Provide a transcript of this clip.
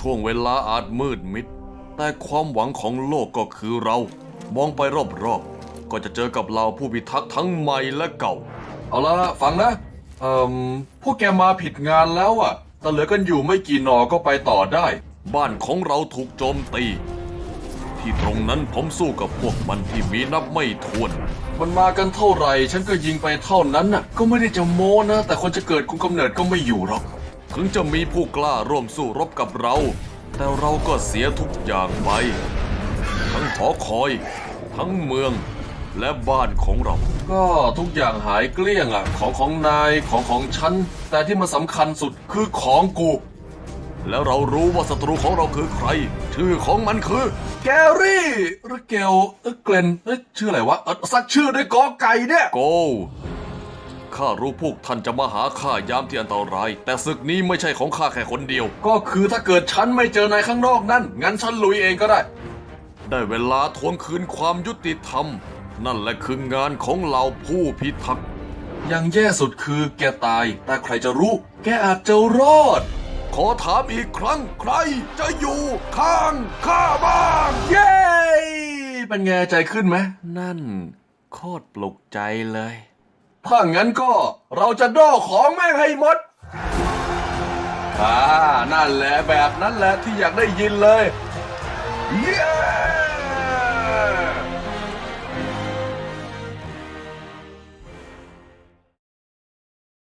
ช่วงเวลาอาจมืดมิด แต่ความหวังของโลกก็คือเรา มองไปรอบๆ ก็จะเจอกับเราผู้พิทักษ์ทั้งใหม่และเก่า เอาละฟังนะ เอ่อ พวกแกมาผิดงานแล้วอะแต่เหลือกันอยู่ไม่กี่หนอก็ไปต่อได้ บ้านของเราถูกโจมตี ที่ตรงนั้นผมสู้กับพวกมันที่มีนับไม่ถ้วน มันมากันเท่าไหร่ ฉันก็ยิงไปเท่านั้นน่ะ ก็ไม่ได้จะโม้นะ แต่คนจะเกิดคุมกำเนิดก็ไม่อยู่หรอก ถึงจะมีผู้กล้าร่วมสู้รบกับเรา แต่เราก็เสียทุกอย่างไป ทั้งหอคอย ทั้งเมือง และบ้านของเรา ก็ทุกอย่างหายเกลี้ยงอะของของนายของของฉัน แต่ที่มันสำคัญสุดคือของกู แล้วเรารู้ว่าศัตรูของเราคือใคร ชื่อของมันคือ แกรี่หรือเกลเอเกลนเอ้ยชื่ออะไรวะเออสักชื่อด้วยกอไก่เนี่ยโก ข้ารู้พวกท่านจะมาหาข้ายามที่อันตราย แต่ศึกนี้ไม่ใช่ของข้าแค่คนเดียว ก็คือถ้าเกิดฉันไม่เจอนายข้างนอกนั่น งั้นฉันลุยเองก็ได้ ได้เวลาทวงคืนความยุติธรรม นั่นแหละคืองานของเราผู้พิทักษ์อย่างแย่สุดคือแกตาย แต่ใครจะรู้ แกอาจจะรอด ขอถามอีกครั้งใครจะอยู่ข้างข้าบ้างเย้เป็นไงใจขึ้นไหมนั่น โคตรปลุกใจเลย ถ้างั้นก็เราจะโด้ของแม่งให้หมด อ่า นั่นแหละแบบนั้นแหละที่อยากได้ยินเลย เย้